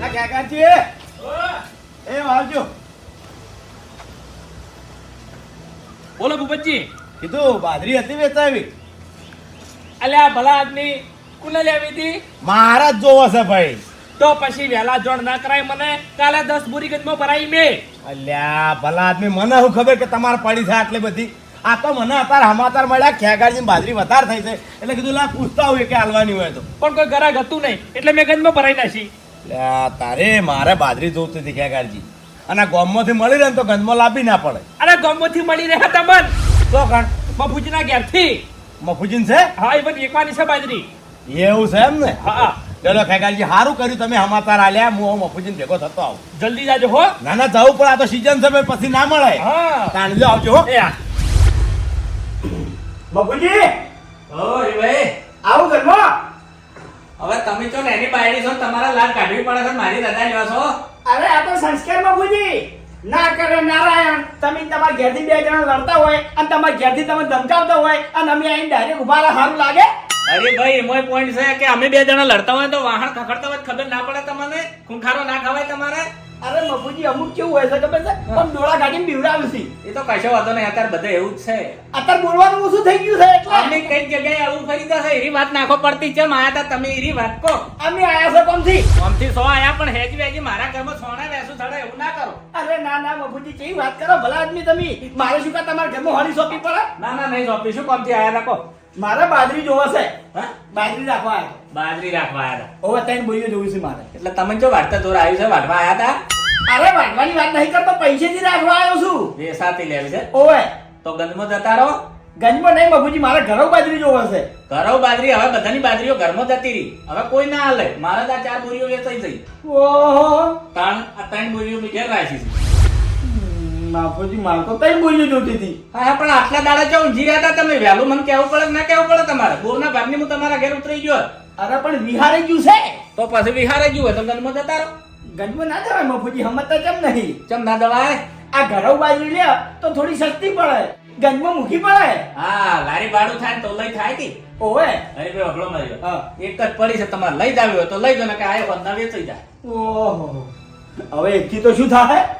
ના કાકાજી. એ આવજો બોલો ભૂપતજી. કીધું બાજરી હતી વેચાવી. અલ્યા ભલા આદમી કુને લેવી હતી? મારા જ જોવો છે ભાઈ. તો પછી વેલા જોણ ના કરાય મને કાલે દસ બુરી ગંજમાં ભરાઈ મે. અલ્યા ભલા આદમી મને શું ખબર કે તમારે પડી છે આટલી બધી? આ તો મને અત્યારે સમાચાર મળ્યા ખેગાડી બાજરી વધારે થઈ છે. એટલે કીધું લા પૂછતા હોય કે હાલવાની હોય તો. પણ કોઈ ગરાગ હતું નહીં એટલે મેં ગંજમાં ભરાઈ નાખી. તારે મારે બાજરી જોતી હતી ખેગાડજી અને ગોમમાંથી મળી રહે ને તો ગંજમાં લાભી ના પડે. અરે ગમોથી મળી રહ્યા તમન તો કણ? બાપુજીના ઘેરથી. મફુજીન છે? હા એ બધી એકવાની છે બાજરી. એવું છે એમ ને? હા. ચલો ખેગાડજી સારું કર્યું તમે હમાતાર આલ્યા હું મફુજીન ભેગો થતો આવું. જલ્દી જાજો હો. ના ના જવું પણ આ તો સીઝન છે ભાઈ પછી ના મળે. હા. તાણજો આવજો હો. મફુજી? ઓ રે ભાઈ. આવું ઘરમાં. હવે તમે છો ને એની બાયડી છો તમારા લાડ કાઢવી પડે છે મારી રજા લેવા છો? અરે આ તો સંસ્કાર બાપુજી ના કરે નારાયણ. તમે તમારા ઘેરથી બે જણા લડતા હોય અને તમારા ઘેરથી તમે ધમકાવતા હોય અને અમે અહીં ડાયરેક્ટ ઊભા રહે સારું લાગે? અરે ભાઈ એમોય પોઈન્ટ છે કે અમે બે જણા લડતા હોય તો વાહણ ખખડતા હોય ખબર ના પડે તમને? ખૂંખારો ના ખવાય તમારે? અરે બાપુજી અમુક કેવું હોય છે ખબર છે? પણ ડોળા કાઢીને બીવડાવે છે. એ તો કશો વાંધો નહીં અત્યારે બધે એવું જ છે. અત્યારે બોલવાનું ઓછું થઈ ગયું છે એટલે. અમે કઈ જગ્યાએ આવું ફરી જશે એરી વાત નાખો પડતી છે માયા તા તમે એરી વાત કહો. અમે આયા છો કોમથી? કોમથી સો આયા પણ હેજ વેજી મારા ઘરમાં સોના વેસું થડે એવું ના કરો. અરે ના ના બાપુજી કેવી વાત કરો? ભલા આદમી તમે. મારે શું કા તમારા ઘરમાં હોળી સોંપી પડે? ના ના નહીં સોંપી શું કોમથી આયા કહો મારે બાજરી જોવે છે. હા? બાજરી રાખવા આવ્યા બાજરી રાખવા આયા હતા હવે ત્રણ બોરીઓ જોવી છે મારે. એટલે તમે જો વાટતા દોર આવ્યું છે વાટવા આયા હતા અરે વાટવાની વાત નહીં કરતો પૈસેથી રાખવા આવ્યો છું. વેસાતી લેવી છે. ઓવે. તો ગંદમાં જતા રહો. ગંજમાં નહીં બાપુજી મારે ઘરો બાજરી જોવા છે. ઘરો બાજરી હવે બધાની બાજરીઓ ઘરમાં જતી રહી. હવે કોઈ ના હાલે. મારે તો ચાર બોરીઓ વેચાઈ થઈ ઓહો. ત્રણ આ ત્રણ બોરીઓ મેં ઘેર રાખી છે. બાપુજી મારે તો તઈ બોલીઓ જોતી હતી. હા પણ આટલા દાડા ચો જી રહ્યા હતા તમે વહેલું મને કેવું પડે ના કેવું પડે તમારે? બોરના ભાગની હું તમારા ઘેર ઉતરી ગયો. અરે પણ વિહારે ગયું છે? તો પછી વિહારે ગયું હોય તો ગંદમાં જતા રહો. ગંજમાં ના જવાય બાપુજી હમત કેમ નહીં. ચમ ના દવાય આ ઘરો બાજરી લે તો થોડી સસ્તી પડે. ગંજમાં મૂકી પડે. હા લારી ભાડું થાય તો લઈ થાય તી. ઓવે. અરે ભાઈ વગડો માર્યો. હા. એક જ પડી છે તમારે લઈ જ હોય તો લઈ દો ને કે આ બંધા વેચાઈ જાય. ઓહો. હવે એકથી તો શું થાય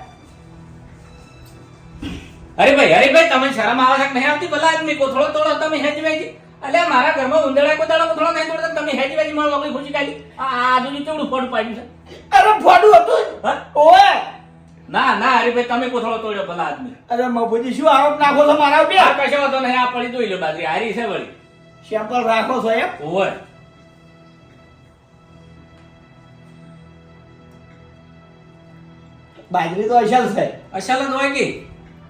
અરે ભાઈ અરે ભાઈ તમે શરમ આવે છે નહીં આવતી? ભલા આદમી કોથળો તોડો તમે હેજી વેજી. અલ્યા મારા ઘરમાં ઉંદરા કોઈ દાડો કોથળો નહીં તોડતા તમે હેજી વેજી મારો વગડી ખુશી કાઢી. આ આજુની કેવડું ફોડ પાડ્યું છે. અરે ફોડું હતું? જ. ના ના અરે ભાઈ તમે કોથળો તોડ્યો ભલા આદમી. અરે મફુજી શું આરોપ નાખો છો મારા ઉપર? કશો વાંધો નહીં આ પડી જોઈ લો બાજરી. હારી છે વળી. સેમ્પલ રાખો છો એમ? ઓય. બાજરી તો અસલ છે. અસલ જ હોય કે?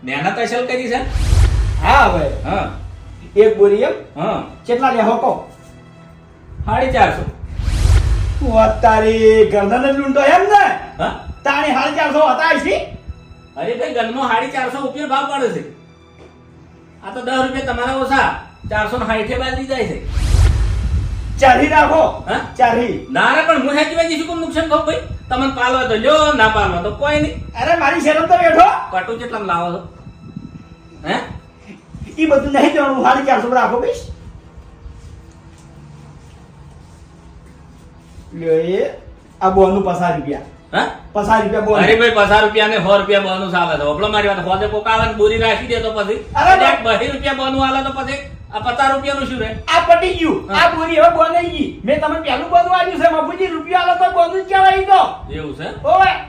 નેના તો અસલ કરી છે? હા હવે હા. એક બોરી એમ? હા. કેટલા લેહો કો સાડી ચારસો. તારી ગરદન જ લૂંટો એમ ને? હા? તાણી સાડી ચારસો હતા છે અરે ભાઈ ગનનો સાડી ચારસો રૂપિયા ભાવ પડે છે. આ તો દસ રૂપિયા તમારા ઓછા. ચારસો ને સાઠે બાજરી જાય છે. ચારી રાખો. હા? ચારી ના રે પણ હું સાચી બાજી શું નુકસાન ખાવ ભાઈ? તમને પાલવા તો જો ના પાલવા તો કોઈ નહીં. અરે મારી શરમ તો બેઠો. કટુ કેટલા લાવો છો. હે? ઈ બધું નહીં જવાનું સાડી ચારસો રાખો ભાઈ લે એ આ બોનું પસાર રૂપિયા. હા? પસાર રૂપિયા બોન. અરે ભાઈ રૂપિયા ને સો રૂપિયા બોનus આવે છે. મારી વાત હોદે કોક આવે ને બોરી રાખી દે તો પછી. અરે અરે બહી રૂપિયા બોનું આલે તો પછી. આ પચાસ રૂપિયાનું શું રે? આ પટી ગયું. હા. આ બોરી હવે બોનાઈ ગઈ મેં તમને પહેલું બોનું આવ્યું છે મફુજી રૂપિયા આલો તો બોનું જ કહેવાય તો. એવું છે?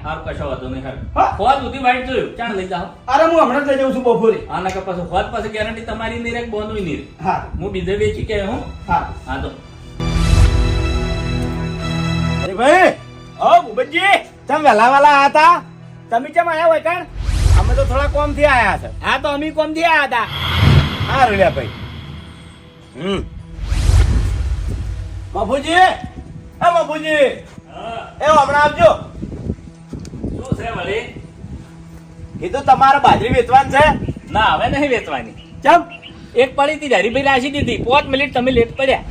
હારું કશો વાંધો નહીં હારું. હા. હોદ સુધી વાઈટ જોયું. ચાણ લઈ જાઓ. અરે હું હમણાં જ લઈ જાઉં છું બપોરે. કે પછી હોદ પછી ગેરંટી તમારી નહીં રે બોનું નહીં હા. હું બીજે વેચી કે હું? હા. હા તો. અરે ભાઈ ઓ ભૂપતજી તમે વહેલા આયા હતા? તમે કેમ આયા હોય કાણ? અમે તો થોડા કોમથી આયા છે. હા તો અમે કોમથી આયા હતા? હા રેલ્યા ભાઈ. હમ. બાપુજી! એ બાપુજી! એ હમણાં આવજો. શું છે વળી? કીધું તમારે બાજરી વેચવાની છે? ના હવે નહીં વેચવાની. ચમ? એક પડી હતી હરીભાઈ રાખી દીધી. પાંચ મિનિટ તમે લેટ પડ્યા.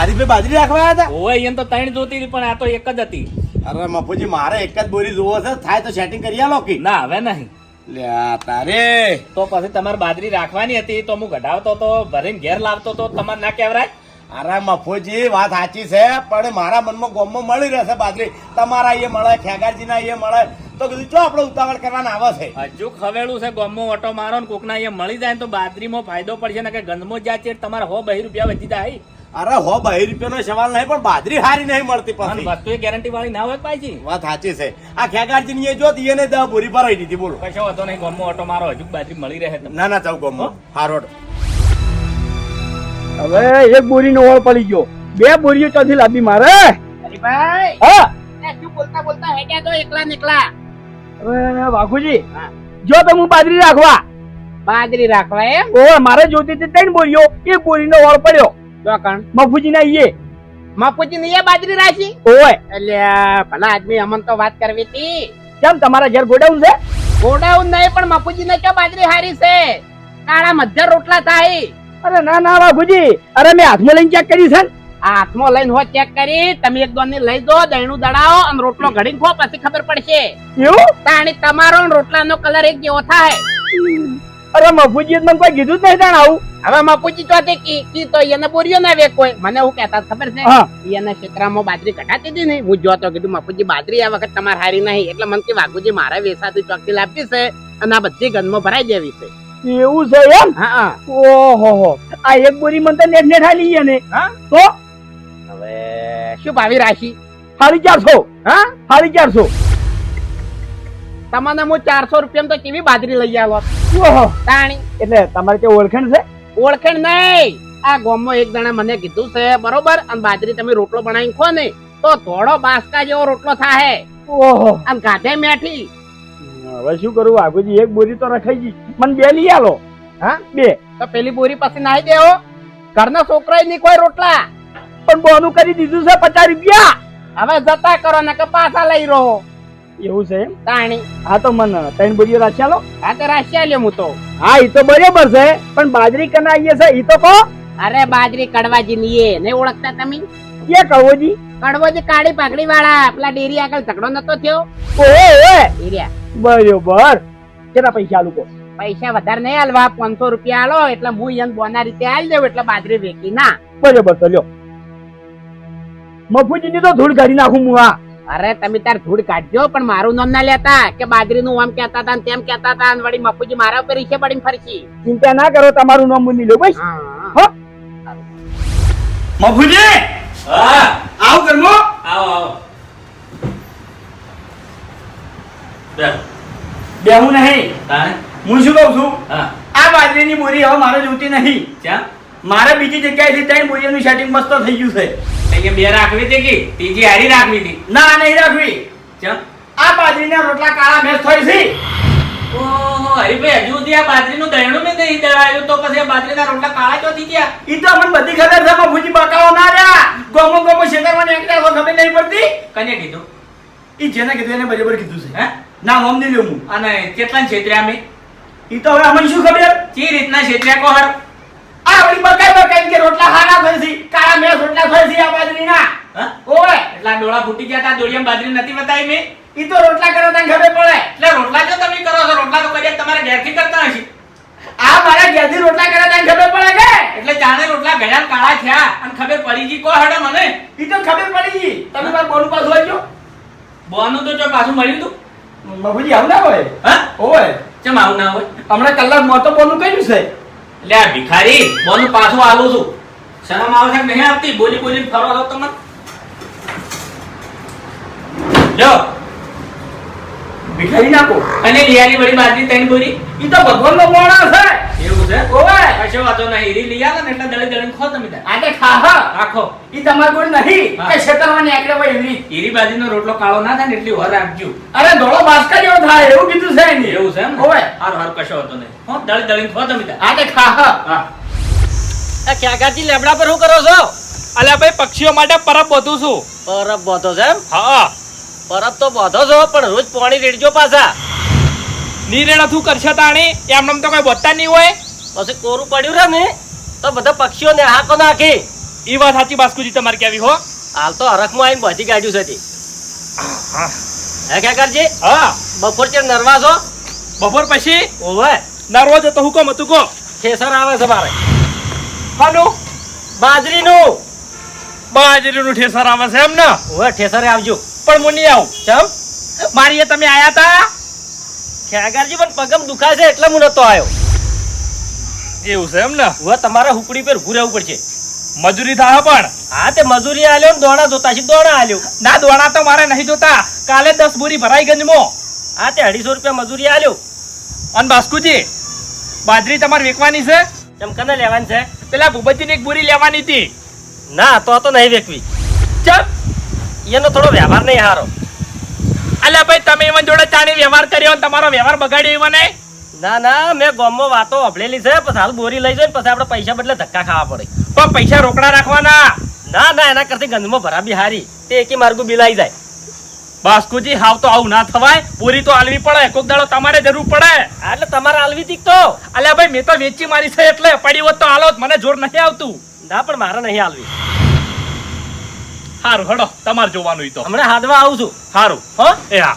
હરીભાઈ બાજરી રાખવા હતા? ઓય અહીંયા તો ત્રણ જોતી હતી પણ આ તો એક જ હતી. અરે મફુજી મારે એક જ બોરી જોવો છે. થાય તો સેટિંગ કરી આલો કે. ના હવે નહીં. લ્યા તારે. તો પછી તમારે બાજરી રાખવાની હતી તો હું ગઢાવતો તો ભરીને ઘેર લાવતો તો તમારે ના કહેવરાય અરે મફોજી વાત સાચી છે પણ મારા મનમાં ગોમમાં મળી રહેશે બાજરી. તમારા એ મળે ખેગારજીના એ મળે. તો કીધું જો આપણે ઉતાવળ કરવાના આવે છે? હજુ ખવેલું છે ગોમમાં ઓટો મારો ને કોકના અહીંયા મળી જાય ને તો બાજરીમાં ફાયદો પડશે ને કે ગંધમો જ્યાં છે તમારે હો બહી રૂપિયા વધી જાય. અરે હો બાઈ રૂપિયાનો સવાલ નહીં પણ બાજરી હારી નહીં મળતી પણ પછી વસ્તુ એ ગેરંટી વાળી ના હોય પાછી? વાત સાચી છે. આ ખેગારજી ની જો એને દહ પૂરી ભરાઈ દીધી બોલો. કશો હતો નહીં ગોમમાં ઓટો મારો હજુ બાજરી મળી રહે ના ના ચાલ ગમો. હારોડ હવે એક બોરી નો ઓળ પડી ગયો. બે બોરીઓ ચોથી લાંબી મારે. હરીભાઈ હા? એ શું બોલતા બોલતા હેડ્યા તો એકલા નીકળા અરે હવે વાઘુજી જો તો હું બાજરી રાખવા. બાજરી રાખવા એમ? ઓ મારે જોતી હતી ત્રણ બોરીઓ. એક બોરીનો ઓળ પડ્યો. તો કણ ના ઈએ મફુજી ની બાજરી રાખી. ઓવે એટલે ભલા આદમી અમન તો વાત કરવી હતી. કેમ તમારા ઘેર ગોડાઉન છે? ગોડાઉન નહીં પણ મફુજી ને ક્યાં બાજરી હારી છે? કાળા મધ્ય રોટલા થાય. અરે ના ના મેં હાથમાં લઈને ચેક કરી છે ને. હાથમાં લઈને હો ચેક કરી. તમે એક દોન લઈ દો દહીણું દડાવો અને રોટલો ઘડીને ખો પછી ખબર પડશે. એવું? તાણી તમારો રોટલા રોટલાનો કલર એક જેવો થાય. અરે મફુજી મને કોઈ કીધું જ નહીં આવું. હવે મફુજી તો કી કી તો એને બોરીઓ ના કોઈ. મને હું કહેતા ખબર છે? એના ક્ષેત્રમાં બાજરી કટાતી હતી ને. હું જોતો કીધું મફુજી બાજરી આ વખત તમારે હારી નહીં. એટલે મને કે વાઘુજી મારા વેસાથી ચોકડી લાપી છે અને આ બધી ગંદમાં ભરાઈ દેવી છે. એવું છે એમ? હા. ઓહો હો. આ એક બોરી મને તો નેટ નેટ હાલી ને. હા? તો? હવે શું ભાવી રાશી સાડી ચારસો. હા? સાડી ચારસો. તમને હું ચારસો રૂપિયા તો કેવી બાજરી લઈ આવો? ઓહો. તાણી. એટલે તમારે કે ઓળખણ છે? ઓળખણ નહીં. આ ગામમાં એક જણા મને કીધું છે બરોબર? અને બાજરી તમે રોટલો બનાવી ખો ને તો થોડો બાસકા જેવો રોટલો થાહે. ઓહો. અને ગાધે મેઠી. હવે શું કરું? આગુજી એક બોરી તો રખાઈ ગઈ. મને બે લઈ આલો. હા બે. તો પેલી બોરી પછી નાહી દેવો. ઘરના છોકરા ની કોઈ રોટલા. પણ બોનું કરી દીધું છે પચાસ રૂપિયા. હવે જતા કરો ને કે પાછા લઈ રહો. એવું છે તાણી. હા તો મને ત્રણ બોરીઓ આલો. આ તો રાશિયા લ્યો હું તો. હા ઈ તો બરાબર છે પણ બાજરી કના આવીએ છે ઈ તો કો અરે બાજરી કડવાજી નીએ ને ઓળખતા તમે? કે કડવોજી? કડવાજી કાળી પાઘડી વાળા પેલા ડેરી આગળ ઝઘડો નતો થયો? ઓહો ઓહો એરિયા બરોબર. કેટલા પૈસા આલું કહો? પૈસા વધારે નહીં આલવા પાંચસો રૂપિયા આલો એટલે હું એને બોના રીતે હાલ દેવું એટલે બાજરી વેકી ના. બરોબર તો લ્યો. મફુજી ની તો ધૂળ કાઢી નાખું હું. આ અરે તમે તાર ધૂળ કાઢજો પણ મારું નામ ના લેતા. કે બાજરી નું આમ કેતા હતા તેમ કેતા હતા અને વળી મફુજી મારા ઉપર ઈચ્છે પડીને ફરશી. ચિંતા ના કરો તમારું નામ મુની લો બસ. હા. મફુજી! હા. આવ કરમો આવો આવો. બે હું નહીં. હું શું કહું છું? હા. આ બાજરીની બોરી હવે મારે જોતી નહીં ક્યાં? મારે બીજી જગ્યાએથી ત્રણ બોરીઓનું સેટિંગ મસ્ત થઈ ગયું છે. અહીંયા બે રાખવી હતી કે? ત્રીજી હારી રાખવી હતી. ના નહીં રાખવી. ચમ? આ બાજરીના રોટલા કાળા મેસ થઈ છે. ઓહો હરીભાઈ હજુ સુધી આ બાજરીનું દહીણું બી નહીં દળાયું તો પછી આ બાજરીના રોટલા કાળા ચોથી ગયા ઈ તો મને બધી ખબર છે મફુજી બકાવો ના રહ્યા. ગોમો ગોમો શેતરમાં નીકળ્યા તો ખબર નહીં પડતી. કને કીધું? ઈ જેને કીધું એને બરાબર કીધું છે. હે? ના નામ નહીં લેવું અને કેટલા છેતર્યા અમે? ઈ તો હવે અમને શું ખબર? ચી રીતના છેતર્યા કહો હારું? આ વળી બકાઈ બકાઈ કે રોટલા ખાના થઈ છે કાળા મેસ રોટલા થઈ છે આ બાજરીના હા ઓય એટલા ડોળા ફૂટી ગયા તા દોડિયમ બાજરી નથી બતાવી મેં. ઈ તો રોટલા કરો તને ખબર પડે. એટલે રોટલા જો તમે કરો છો રોટલા તો કદાચ તમારા ઘેરથી કરતા હશે આ મારા ઘેરથી રોટલા કરે તને ખબર પડે કે? એટલે જાણે રોટલા ગયા કાળા થયા અને ખબર પડી ગઈ કો હડે મને? ઈ તો ખબર પડી ગઈ. તમે મારું બોનું પાછું આવજો બોનું તો જો પાછું મળ્યું તું. બાબુજી આવું ના હોય? હા? હોય. કેમ આવું ના હોય? હમણાં કલાક મોં તો બોનું કર્યું છે. એટલે આ ભિખારી બોનું પાછું આવું છું. શરમ આવશે નહીં આપતી બોલી બોલી ફરો છો તમે? જો ભિખારી નાખો. અને લિયાની વળી બાજરી તૈન બોરી ઈ તો ભગવાનનો મોણા છે એવું છે? ઓય કશો વાતો નહીં. હીરી લઈ આવો ને એટલે દળી દળી ખો તમે તાર ખા હા રાખો. ઈ તમાર કોઈ નહીં. હા. કે ખેતરમાં નીકળે હોય એવી હીરી બાજરીનો રોટલો કાળો ના થાય ને એટલી વર રાખજો અરે ધોળો બાસ્કા જેવો થાય એવું કીધું છે ને એવું છે એમ ને? હાર હાર હારું કશો વાંધો નહીં. હો દળી દળી ખો તમે તાર આગે ખા હા. ક્યાંકાજી લેબડા પર શું કરો છો? અલ્યા ભાઈ પક્ષીઓ માટે પરબ બોધું છું પરબ બોધો છે એમ? હા. પરબ તો બોધો છો પણ રોજ પાણી રેડજો પાછા. નીરેડા તું કરશે તાણી? એમને તો કોઈ બોતા નહીં હોય. પછી કોરું પડ્યું રે ને? તો બધા પક્ષીઓને હાકો નાખે. ઈ વાત સાચી બાસ્કુજી તમારે કેવી હો. હાલ તો હરખમાં આવીને બધી કાઢ્યું છે. હે કરજે? હા. બપોર ચેર નરવા છો? બપોર પછી? ઓવે. ના રોજ તો હુકમ હતું કો. ઠેસર આવે છે મારે. હાનું બાજરીનું. બાજરીનું ઠેસર આવે છે એમ ને હવે ઠેસરે આવજો. પણ હું નહીં આવું. ચમ? મારી તમે આયા તા? ખેગારજી પણ પગમ દુખાય છે એટલે હું નતો આવ્યો એવું છે એમ ને? હવે તમારે હુકડી પર ઉભું રહેવું પડશે. મજૂરી થાય પણ. હા તે મજૂરી આલ્યો ને દોણા જોતા છે દોણા આલ્યો. ના દોણા તો મારે નહીં જોતા. કાલે દસ બોરી ભરાઈ ગંજમો. હા તે અઢીસો રૂપિયા મજૂરી આલ્યો. અને બાસ્કુજી બાજરી તમારે વેકવાની છે? એમ કને લેવાની છે? પેલા ભૂપતજીને એક બોરી લેવાની હતી. ના તો તો નહીં વેકવી. ચપ એનો થોડો વ્યવહાર નહીં હારો. અલ્યા ભાઈ તમે એમાં જોડે ચાણી વ્યવહાર કર્યો અને તમારો વ્યવહાર બગાડ્યો એવા નહીં? ના ના મેં ગોમમાં વાતો અભળેલી છે પછી હાલ બોરી લઈ જાય ને પછી આપણે પૈસા બદલે ધક્કા ખાવા પડે. પણ પૈસા રોકડા રાખવાના? ના ના એના કરતી ગંધમાં ભરાબી હારી. તે એકી માર્ગું બિલાઈ જાય. બાસ્કુજી હાવ તો આવું ના થવાય. બોરી તો આલવી પડે. કોક દાડો તમારે જરૂર પડે. એટલે તમારે આલવી દીક તો. અલ્યા ભાઈ મેં તો વેચી મારી છે એટલે. પડી હોત તો આલો મને જોર નથી આવતું. ના પણ મારે નહીં આલવી. હારું હડો તમારે જોવાનું ઈ તો. હમણાં હાથમાં આવું છું. સારું હો? એ હા.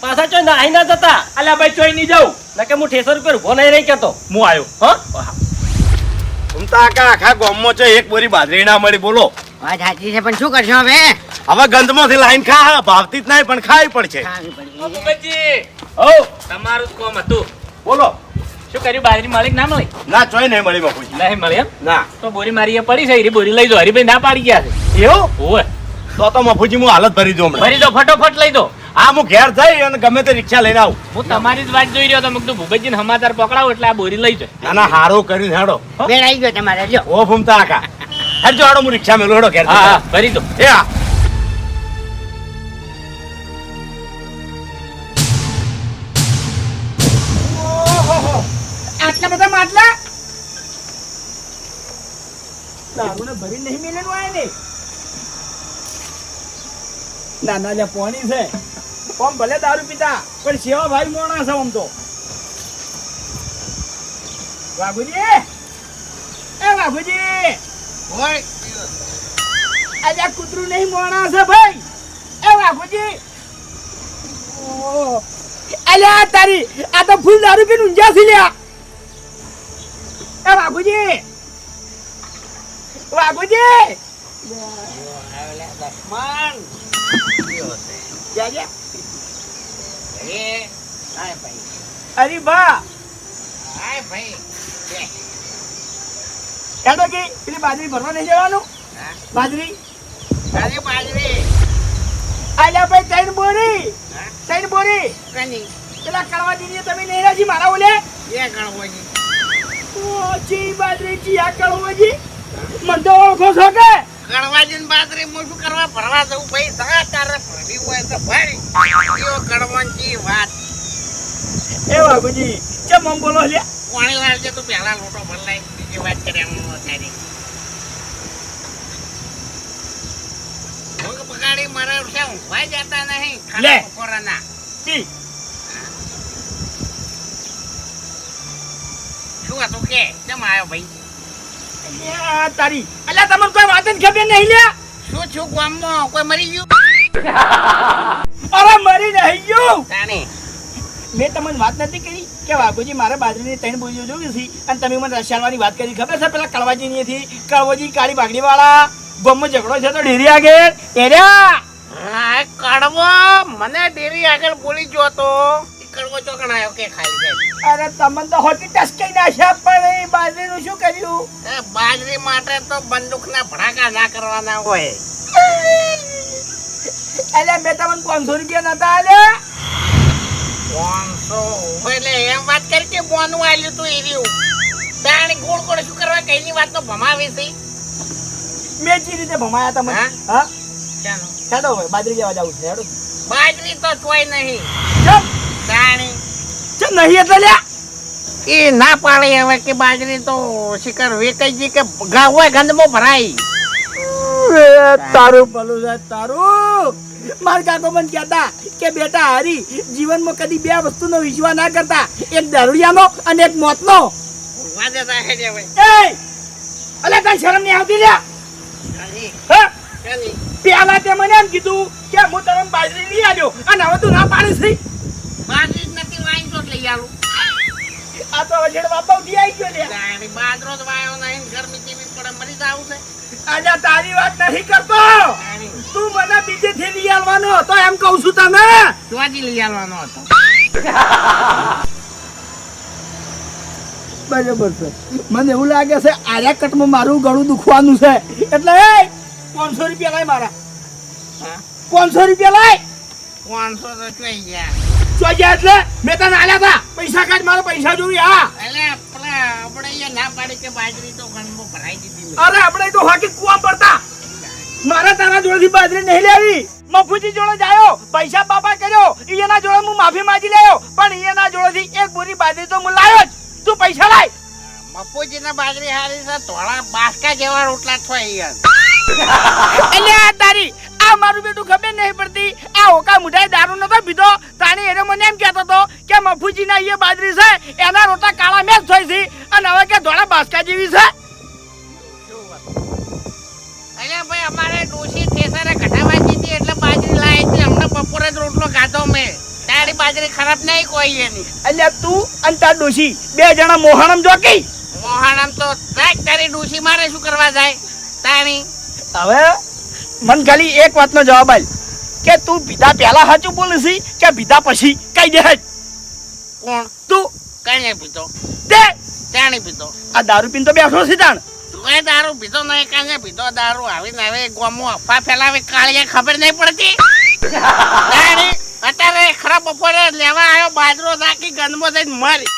પાછા ચોય નાહી ના જતા. અલ્યા ભાઈ ચોઈ નહીં જાઉં. નકે હું ઠેસર ઉપર ઊભો નહીં રહી કેતો. હું આવ્યો હો? ઘૂમતા આખા આખા ગોમમાં છે એક બોરી બાજરી ના મળી બોલો. વાત સાચી છે પણ શું કરશો હવે? હવે ગંધમાંથી લાઈન ખા ભાવતી જ નહીં પણ ખાવી પડશે છે. પડી. તમારું જ કોમ હતું. બોલો. શું કર્યું બાજરી માલિક ના મળી? ના ચોય નહીં મળી બાપુજી. નહીં મળી એમ? ના. તો બોરી મારી પડી છે એરી બોરી લઈ દો હરીભાઈ ના પાડી ગયા છે. એવું? ઓય તો તો મફુજી હું હાલત ભરી દઉં હમણાં. ભરી દો ફટોફટ લઈ દો. હા હું ઘેર જઈ અને ગમે તે રિક્ષા લઈને આવું. હું તમારી જ વાત જોઈ રહ્યો તો મેં કીધું ભૂપતજીને સમાચાર પકડાવો એટલે આ બોરી લઈ જાય. ના ના હારું કર્યું હેડો. બેન આવી ગયો તમારે લ્યો. ઓ ફૂમતા આખા. હેડજો હાડો હું રિક્ષા મેલું હેડો ઘેર હા હા ભરી દો. એ હા આટલા બધા માટલા? દારૂને ભરી નહીં મેલેનું આય ને ના જે પોણી છે ઓમ ભલે દારૂ પીતા પણ સેવા ભાઈ મોણા છે આમ તો. વાઘુજી! એ વાઘુજી! અલ્યા કૂતરું નહીં મોણા છે ભાઈ. એ વાઘુજી! અલ્યા તારી આ તો ફૂલ દારૂ પીને ઊંઝા છે લ્યા. એ વાઘુજી! વાઘુજી! માન. અરે બા બાજરી ભરવા નહીં જવાનું? બાજરી? આલ્યા ભાઈ, ત્રણ બોરી. ત્રણ બોરી. પેલા કળવાજી તમે નહીં રાજી, મારા ઓલે? ઓછી બાજરી આ કળવાજી મન તો ઓળખો છો કે? કડવાજીન બાજરી હું શું કરવા ભરવા જવું ભાઈ સગા તારે ભરવી હોય તો ભાઈ ઈયો કડવાનજી વાત. એ બાબુજી કેમ આમ બોલો લ્યા? પાણી લાવજે તો પહેલા લોટો ભરલાય બીજી વાત કરે એમ તારી ભોગ બગાડી મારા છે ઊંઘવા જતા નહીં લે. ખાલી બપોરના શું હતું કે કેમ આવ્યો ભાઈ? અલ્યા તારી. અલ્યા તમને કોઈ વાત જ ખબર નહીં લ્યા? શું છું ગામમાં? કોઈ મરી ગયું? અરે મરી નહીં ગયું. તાણી. મેં તમને વાત નથી કરી કે વાઘુજી મારે બાજરીની ત્રણ બોલીઓ જોઈ છે અને તમે મને રશિયાળવાની વાત કરી. ખબર છે પેલા કળવાજી ની કળવાજી કાળી બાગડી વાળા ગમો ઝઘડો છે તો ડેરી આગળ. એર્યા હા કડવો મને ડેરી આગળ બોલી ગયો તો ઈ કડવો ચોકણ આવ્યો કે ખાલી છે. અરે તમને તો હોટી ટસકાઈ નાખ્યા પણ એ બાજરીનું શું કર્યું? એ બાજરી માટે તો બંદૂકના ભડાકા ના કરવાના હોય. એટલે મેં તમને પાંચસો રૂપિયા નતા આલ્યા? પાંચસો? એટલે એમ વાત કરી કે બોનું આલ્યું તું એ રહ્યું તાણી ગોળ ગોળ શું કરવા કઈની વાત તો ભમાવી છે? મેં જે રીતે ભમાયા તમે હા? ચાલો. ચાલો બાજરી જવા જવું છે બાજરી તો કોઈ નહીં. તાણી ચમ નહીં એટલે લ્યા. એ ના પાડે હવે કે બાજરી તો શિકાર વેકાઈ જી કે ગા હોય ગંદમાં ભરાય તારું ભલું છે તારું. માર કાકો મને કહેતા કે બેટા હારી જીવનમાં કદી બે વસ્તુનો વિશ્વાસ ના કરતા. એક દારૂડિયાનો અને એક મોતનો. અલે તને શરમ નહીં આવતી લ્યા? પેલા તે મને એમ કીધું કે હું તમને બાજરી લઈ આવ્યો અને હવે તું ના પાડીશ બાજરી નથી વાઈન તો લઈ આવું. આ તો હવે બાપા ઉઠી આવી ગયો લ્યા તાણી બાજરો જ વાયો નહીં ગરમી કેવી પડે મરી જાવું છે આજે તારી વાત નહીં કરતો. તું મને બીજેથી લઈ આવવાનો હતો એમ કહું છું તને. લઈ આવવાનો હતો. બરાબર છે. મને એવું લાગે છે આર્યા કટમાં મારું ગળું દુખવાનું છે. એટલે એ પાંચસો રૂપિયા લાય મારા? પાંચસો રૂપિયા લાય. પાંચસો તો ચોઈ ગયા. શું ગયા એટલે મેં તને આલ્યા હતા પૈસા કાઢ મારા પૈસા જોઈએ હા. એટલે આપણે અહીંયા ના પાડી કે બાજરી તો ગણમાં ભરાઈ દીધી અરે આપણે તો હાકી કુવા પડતા. મારા તારા જોડેથી બાજરી નહીં લેવી. મફુજી જોડે જાયો. પૈસા બાપા કર્યો. એના જોડે હું માફી માંગી લેયો. પણ એના જોડેથી એક બોરી બાજરી તો હું લાયો જ. તું પૈસા લાય. મફુજીના બાજરી હારી છે ધોળા બાસકા જેવા રોટલા થાય અહીંયા એટલે આ તારી આ મારું બેટું ખબર નહીં પડતી. આ ઓકા મુઢાઈ દારૂ નતો પીધો. તાણી એને મને એમ કહેતો હતો કે મફુજીના અહીંયા બાજરી છે એના રોટા કાળા મેચ થઈ છે અને હવે કે ધોળા બાસકા જેવી છે. ભાઈ અમારે ડોશી ઠેસરે ઘટાવા દીધી એટલે બાજરી લાવી હતી હમણાં બપોરે જ રોટલો ખાધો મેં. તારી બાજરી ખરાબ નહીં કોઈ એની. એટલે તું અને તાર ડોશી બે જણા મોહણમ જોકી મોહાણમ તો તારી ડોશી મારે શું કરવા જાય? તાણી. હવે મન ખાલી એક વાતનો જવાબ આલ. કે તું બીધા પહેલા સાચું બોલે છે કે બીધા પછી? કઈ દે. કોણ? તું? કઈ નહીં પીતો તે નહીં પીતો આ દારૂ પીને તો બેઠો છે તાણ. તું દારૂ પીતો નહીં કાંઈ પીતો દારૂ આવીને હવે ગોમો અફવા ફેલાવે કાળીએ ખબર નહીં પડતી. અત્યારે ખરાબ બપોરે લેવા આવ્યો બાજરો નાખી ગંદમો થઈને મરી.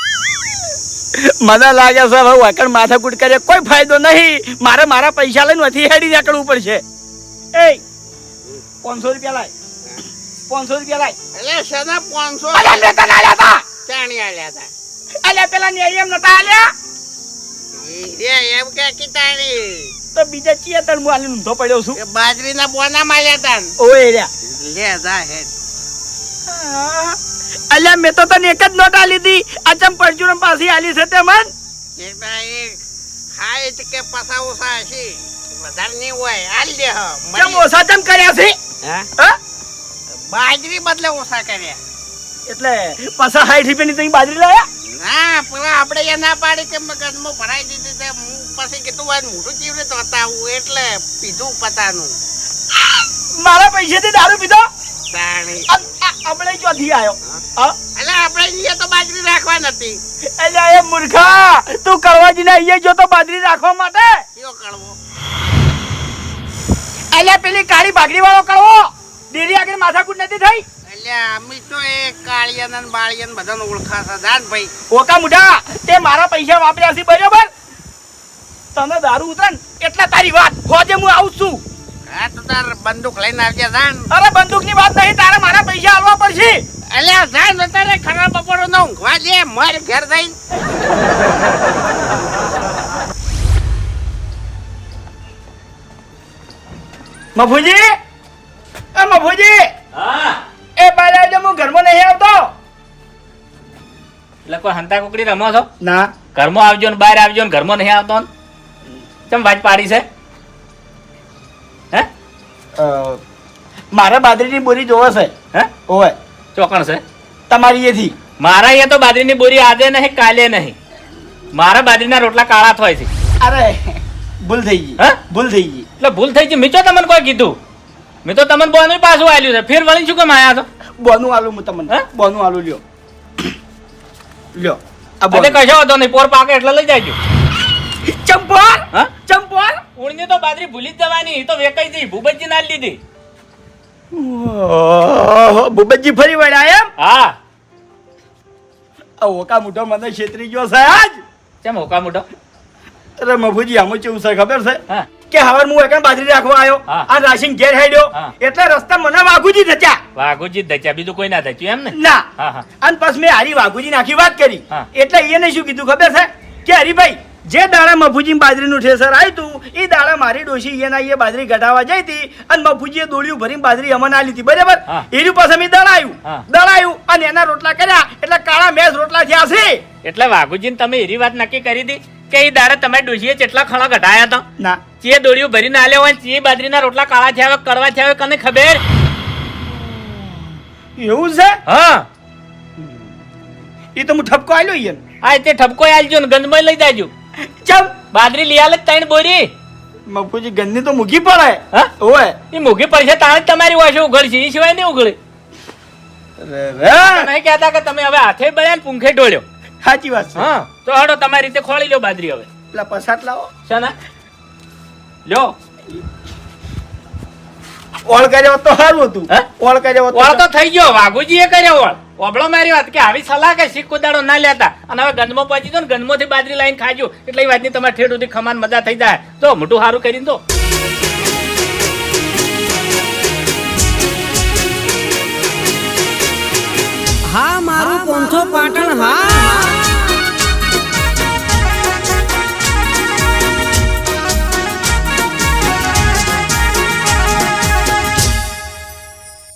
મને લાગે છે હવે વાકણ માથાકૂટ કરે કોઈ ફાયદો નહીં. મારે મારા પૈસા લઈને નથી હેડી નીકળવું પડશે. એ પાંચસો રૂપિયા લાય પાંચસો રૂપિયા લાય એટલે શેના પાંચસો અલ્યા મેં તને આલ્યા તા ચાણી આલ્યા હતા અલ્યા પેલા ને એમ નતા આલ્યા એ એમ કે કે તાણી તો બીજા ચિયા તણ હું આલી ઊંધો પડ્યો છું બાજરીના બોના માલ્યા તન ઓય રહ્યા લે જા હે અલ્યા મેં તો તને એક જ નોટ આલી હતી અચમ પરચુરમ પાછી આલી છે તે મન એ ખાય છે કે પસા ઓસા છે વધારે ની હોય હાલ દે કેમ ઓછા ચમ કર્યા છે? હા? બાજરી બદલે ઓછા કર્યા. એટલે પાછા સાઠ રૂપિયાની તમે બાજરી લાયા? ના પેલા આપણે એ ના પાડી કે મગજમાં ભરાઈ દીધી તે પછી કીધું હોય મોઢું ચીવડે તો બતાવું એટલે પીધું પતાનું. મારા પૈસેથી દારૂ પીધો? આપણે ચોથી આવ્યો એટલે આપણે અહીંયા તો બાજરી રાખવા નથી. એટલે એ મૂર્ખા તું કરવાજીને અહીંયા જો તો બાજરી રાખવા માટે? કયો કળવો એટલે પેલી કાળી બાગડી વાળો કળવો. ડેરી આગળ માથાકૂટ નથી થઈ? એટલે અમે તો એ કાળિયાના ને બાળિયાને બધાને ઓળખાતા જાન ભાઈ. ઓકા મુઢા તે મારા પૈસા વાપર્યા છે બરોબર? તને દારૂ ઉતરે ને એટલે તારી વાત હોજે હું આવું છું. હા તો તાર બંદૂક લઈને આવજે જાન. અરે બંદૂકની વાત નહીં તારે મારા પૈસા આલવા પડશે. એટલે જાન અત્યારે ખરાબ બપોરો ન ઊંઘવા દે મારે ઘર જઈને. મફુજી? એ મફુજી? હા. એ બહાર આવજો હું ઘરમાં નહીં આવતો. એટલે કોઈ હંતા કુકડી રમો છો? ના. ઘરમાં આવજો ને બહાર આવજો ને ઘરમાં નહીં આવતો ને? કેમ વાત પાડી છે? હે? મારે બાજરીની બોરી જોવે છે. હે? ઓય ચોકણ છે? તમારી એથી. મારા અહીંયા તો બાજરીની બોરી આજે નહીં કાલે નહીં. મારા બાજરીના રોટલા કાળા થાય છે. અરે ભૂલ થઈ ગઈ. હા? ભૂલ થઈ ગઈ. એટલે ભૂલ થઈ ગઈ. મેં તો તમને કોઈ કીધું? મેં તો તમને બોનું પાછું આલ્યું છે. ફેર વળી શું કેમ આયા તો બોનું આલું હું તમને. હા? બોનું આલું લ્યો. લ્યો. અરે કશો હતો નહીં. પોર પાકે એટલે લઈ જાયજો ચંપોર! હા? ચંપોર! ઉણની તો બાદરી ભૂલી જ જવાની. એ તો વેકાઈ જઈ ભૂપતજી ના લીધી ભૂપતજી ફરી વળ્યા એમ? હા. ઓકા મોટો મને છેતરી ગયો સાહેબ. કેમ ઓકા મોટો અરે મફુજી આમાં કેવું છે ખબર છે? કે હવે હું એકણ બાજરી રાખવા આવ્યો આ રાશિંગ ઘેર હેડ્યો. એટલે રસ્તા મને વાઘુજી ધચ્યા. વાઘુજી ધચ્યા બીજું કોઈ ના ધચ્યું એમ ને. ના અને પછી મેં હારી વાઘુજી આખી વાત કરી. એટલે એને શું કીધું ખબર છે? કે હરીભાઈ જે દાડા મફુજી બાજરીનું ઠેસર આવ્યું તું એ દાડા મારી ડોશી એના એ બાજરી ઘટાવા જઈ હતી અને મફુજીએ દોડ્યું ભરીને બાજરી અમને આલી લીધી. બરાબર. એની પાસે મેં દળાયું. દળાયું અને એના રોટલા કર્યા. એટલે કાળા મેસ રોટલા થયા છે. એટલે વાઘુજી તમે એવી વાત નક્કી કરી હતી કે એ દાડા તમારી ડોશીએ કેટલા ખળા ઘટાયા હતા? ના. જે દોડીઓ ભરીને આલ્યો હોય જે બાજરીના રોટલા કાળા થયા હોય કરવા થયા હોય કને ખબર? એવું છે? હા. એ તો હું ઠપકો આલ્યો ઈ એને. આ તે ઠપકો આલજો ને ગંદમય લઈ જાજો. ચમ બાજરી લઈ આલે જ ત્રણ બોરી. બાપુજી ગંદી તો મૂકી પડે. હા? ઓય. એ મૂકી પડશે તાણે તમારી વાસે ઉઘડશે એ સિવાય નહીં ઉઘડે. નહીં કહેતા કે તમે હવે હાથે બળ્યા ને પૂંખે ડોળ્યો સાચી વાત છે. હા તો હડો તમારી રીતે ખોળી લો બાજરી હવે. પેલા પસાટ લાવો. શાના? લ્યો. ઓળ કર્યો તો સારું હતું? ઓળ કર્યો ઓળ તો થઈ ગયો વાઘુજી એ કર્યો ઓળ. ઓબળો મારી વાત કે આવી સલાહ કે શીખ કુદાડો ના લેતા? અને હવે ગંદમો પહોંચી દો ને ગંદમોથી બાજરી લાઈન ખાજો. એટલે એ વાતની તમારે ઠેઠ સુધી ખમાન મજા થઈ જાય. તો મોટું સારું કરીને તો હા, મારું પોંથો પાટણ, હા.